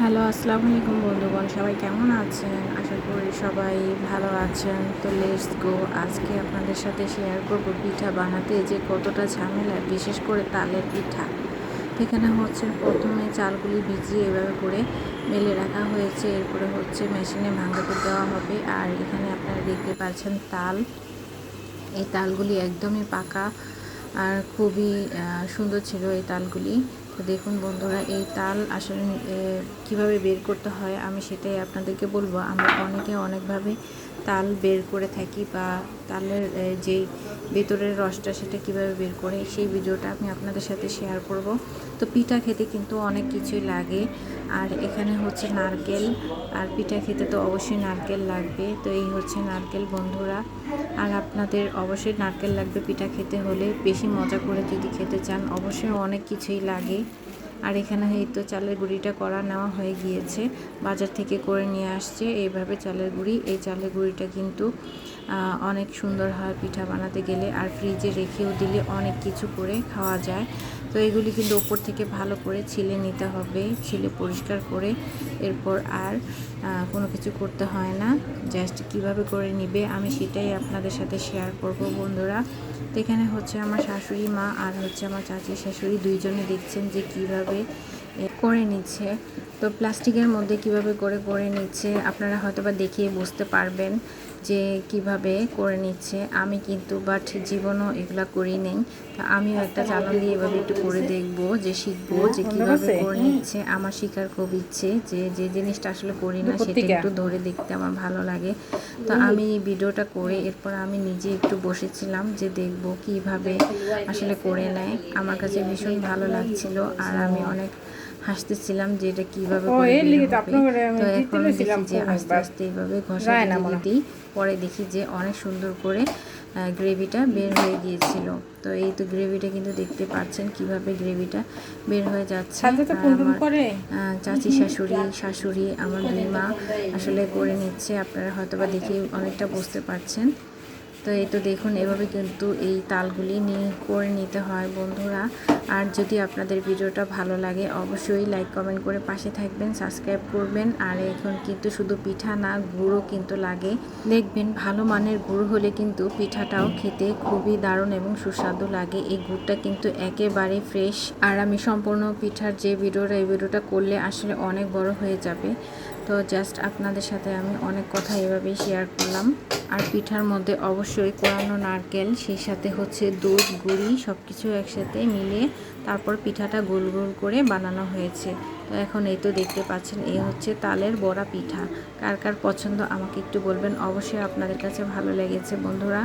Hello, আসসালামু আলাইকুম বন্ধুগণ, সবাই কেমন আছেন? আশা করি সবাই ভালো আছেন। তো লেটস গো আজকে আপনাদের সাথে শেয়ার করব পিঠা বানাতে যে কতটা ঝামেলা, বিশেষ করে তালের পিঠা। এখানে হচ্ছে প্রথমে চালগুলি ভিজিয়ে এভাবে করে মেলে রাখা হয়েছে। এরপরে হচ্ছে মেশিনে ভাঙাতে দেওয়া হবে। আর এখানে আপনারা দেখতে পাচ্ছেন তাল। এই তালগুলি একদমই পাকা আর খুবই সুন্দর ছিল এই তালগুলি। তো দেখুন বন্ধুরা, এই তাল আসলে কীভাবে বের করতে হয় আমি সেটাই আপনাদেরকে বলব। আমরা অনেকে অনেকভাবে তাল বের করে থাকি বা তালের যেই ভেতরের রসটা সেটা কীভাবে বের করে সেই ভিডিওটা আমি আপনাদের সাথে শেয়ার করব। তো পিঠা খেতে কিন্তু অনেক কিছুই লাগে। আর এখানে হচ্ছে নারকেল, আর পিঠা খেতে তো অবশ্যই নারকেল লাগবে। তো এই হচ্ছে নারকেল বন্ধুরা। আর আপনাদের অবশ্যই নারকেল লাগবে পিঠা খেতে হলে। বেশি মজা করে যদি খেতে চান, অবশ্যই অনেক কিছুই লাগে। আর এখানে এই তো চালের গুঁড়িটা করা নেওয়া হয়ে গিয়েছে। বাজার থেকে করে নিয়ে আসছে। এইভাবে চালের গুঁড়ি, এই চালের গুঁড়িটা কিন্তু অনেক সুন্দর হয় পিঠা বানাতে গেলে। আর ফ্রিজে রেখেও দিলে অনেক কিছু করে খাওয়া যায়। তো এগুলি কিন্তু ওপর থেকে ভালো করে ছিলে নিতে হবে, ছিলে পরিষ্কার করে। এরপর আর কোনো কিছু করতে হয় না। জাস্ট কীভাবে করে নিবে, আমি সেটাই আপনাদের সাথে শেয়ার করব বন্ধুরা। তো এখানে হচ্ছে আমার শাশুড়ি মা আর হচ্ছে আমার চাচি শাশুড়ি দুইজনে দেখছেন যে কীভাবে এ, করে নিচ্ছে। তো প্লাস্টিকের মধ্যে কীভাবে করে করে নিচ্ছে আপনারা হয়তো বা দেখিয়ে বুঝতে পারবেন যে কীভাবে করে নিচ্ছে। আমি কিন্তু বাট জীবনও এগুলা করি নেই। তো আমিও একটা চ্যানেল দিয়ে এভাবে একটু করে দেখব যে শিখব যে কীভাবে করে নিচ্ছে। আমার শেখার খুব ইচ্ছে যে যে জিনিসটা আসলে করি না সেটা একটু ধরে দেখতে আমার ভালো লাগে। তো আমি ভিডিওটা করে এরপর আমি নিজে একটু বসেছিলাম যে দেখব কীভাবে আসলে করে নেয়। আমার কাছে ভীষণ ভালো লাগছিল আর আমি অনেক হাসতেছিলাম যে এটা কীভাবে তো এখন দেখি যে আস্তে আস্তে এইভাবে ঘষা পরে দেখি যে অনেক সুন্দর করে গ্রেভিটা বের হয়ে গিয়েছিল। তো এই তো গ্রেভিটা কিন্তু দেখতে পাচ্ছেন কীভাবে গ্রেভিটা বের হয়ে যাচ্ছে। চাচি শাশুড়ি শাশুড়ি আমার দুই মা আসলে করে নিচ্ছে। আপনারা হয়তোবা দেখে অনেকটা বুঝতে পারছেন। তো এই তো দেখুন, এভাবে কিন্তু এই তালগুলি নিয়ে করে নিতে হয় বন্ধুরা। আর যদি আপনাদের ভিডিওটা ভালো লাগে, অবশ্যই লাইক কমেন্ট করে পাশে থাকবেন সাবস্ক্রাইব করবেন। আর এখন কিন্তু শুধু পিঠা না গুঁড়ো কিন্তু লাগে। দেখবেন, ভালো মানের গুঁড়ো হলে কিন্তু পিঠাটাও খেতে খুবই দারুণ এবং সুস্বাদু লাগে। এই গুড়টা কিন্তু একেবারে ফ্রেশ আর আমি সম্পূর্ণ পিঠার যে ভিডিওটা, এই ভিডিওটা করলে আসলে অনেক বড় হয়ে যাবে। তো জাস্ট আপনাদের সাথে আমি অনেক কথা এভাবেই শেয়ার করলাম। আর পিঠার মধ্যে অবশ্যই কোরানো নারকেল, সেই সাথে হচ্ছে দুধ, গুড়ি সব কিছু একসাথে মিলিয়ে তারপর পিঠাটা গোল গোল করে বানানো হয়েছে। তো এখন এই তো দেখতে পাচ্ছেন এই হচ্ছে তালের বড়া পিঠা। কার কার পছন্দ আমাকে একটু বলবেন, অবশ্যই আপনাদের কাছে ভালো লেগেছে, বন্ধুরা।